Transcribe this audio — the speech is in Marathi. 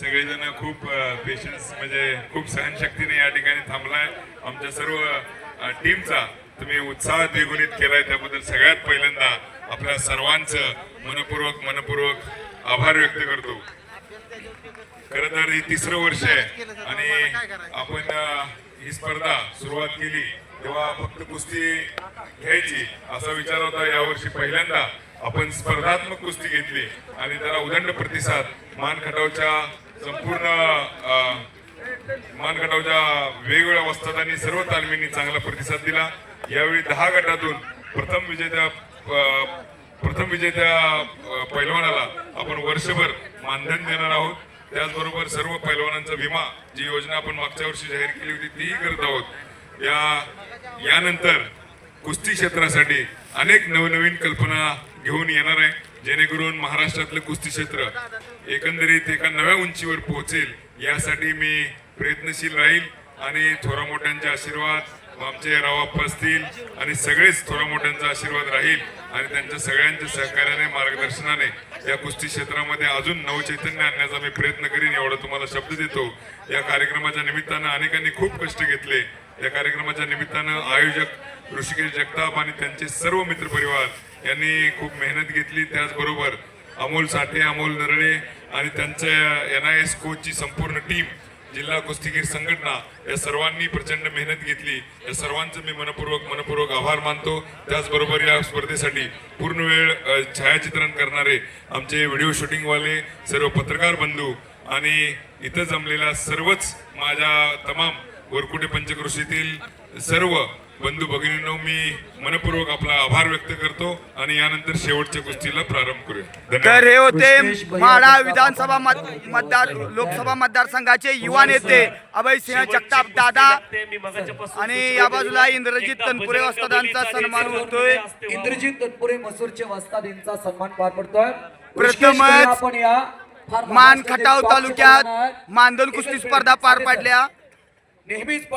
सगळेजण खूप पेशन्स म्हणजे खूप सहनशक्तीने या ठिकाणी थांबलाय. आमच्या सर्व टीमचा तुम्ही उत्साह द्विगुणित केलाय. त्याबद्दल सगळ्यात पहिल्यांदा आपल्या सर्वांचं मनपूर्वक मनपूर्वक आभार व्यक्त करतो. खर तर हे तिसरं वर्ष आहे आणि आपण ही स्पर्धा सुरुवात केली तेव्हा फक्त कुस्ती घ्यायची असा विचार होता. यावर्षी पहिल्यांदा आपण स्पर्धात्मक कुस्ती घेतली आणि त्याला उदंड प्रतिसाद मान खटावच्या संपूर्ण मानगटावच्या वेगवेगळ्या वस्तात वेगवेगळ्या वस्तादांनी सर्व तालमींनी चांगला प्रतिसाद दिला. यावेळी दहा गटातून प्रथम विजेत्या प्रथम विजेत्या पैलवानाला आपण वर्षभर मानधन देणार आहोत. त्याचबरोबर सर्व पैलवानांचा विमा जी योजना आपण मागच्या वर्षी जाहीर केली होती तीही करत आहोत. या यानंतर कुस्ती क्षेत्रासाठी अनेक नवनवीन कल्पना घेऊन येणार आहे. जेणेकरून महाराष्ट्रातलं कुस्ती क्षेत्र एकंदरीत एका नव्या उंचीवर पोहोचेल यासाठी मी प्रयत्नशील राहील आणि थोरा मोठ्यांचे आशीर्वाद आमचे रावाप्पा असतील आणि सगळेच थोरा मोठ्यांचा आशीर्वाद राहील आणि त्यांच्या सगळ्यांच्या सहकार्याने मार्गदर्शनाने या कुस्ती क्षेत्रामध्ये अजून नवचैतन्य आणण्याचा मी प्रयत्न करीन एवढा तुम्हाला शब्द देतो. या कार्यक्रमाच्या निमित्तानं अनेकांनी खूप कष्ट घेतले. या कार्यक्रमाच्या निमित्तानं आयोजक ऋषिकेश जगताप आणि त्यांचे सर्व मित्रपरिवार यांनी खूप मेहनत घेतली. त्याचबरोबर अमोल साठे अमोल नरळे आणि त्यांच्या एन आय एस कोचची संपूर्ण टीम जिल्हा कुस्तीगीर संघटना या सर्वांनी प्रचंड मेहनत घेतली. या सर्वांचं मी मनपूर्वक मनपूर्वक आभार मानतो. त्याचबरोबर या स्पर्धेसाठी पूर्ण वेळ छायाचित्रण करणारे आमचे व्हिडिओ शूटिंगवाले सर्व पत्रकार बंधू आणि इथं जमलेल्या सर्वच माझ्या तमाम वरकुटे पंचकृषीतील सर्व बंधू भगिनींनो मी मनपूर्वक आपला आभार व्यक्त करतो आणि यानंतर शेवटच्या कुस्तीला प्रारंभ करूया. तर हे होते त्यांचा विधानसभा मत मतदार लोकसभा मतदारसंघाचे युवा नेते अभय सिंह जगताप दादा आणि या बाजूला इंद्रजित तनपुरे वस्तादांचा सन्मान होतोय. इंद्रजित तत्पुरे मसूरचे वस्ताद यांचा सन्मान पार पडतोय. प्रथमच आपण या मान खटाव तालुक्यात. मानधन कुस्ती स्पर्धा पार पाडल्या. नेहमीच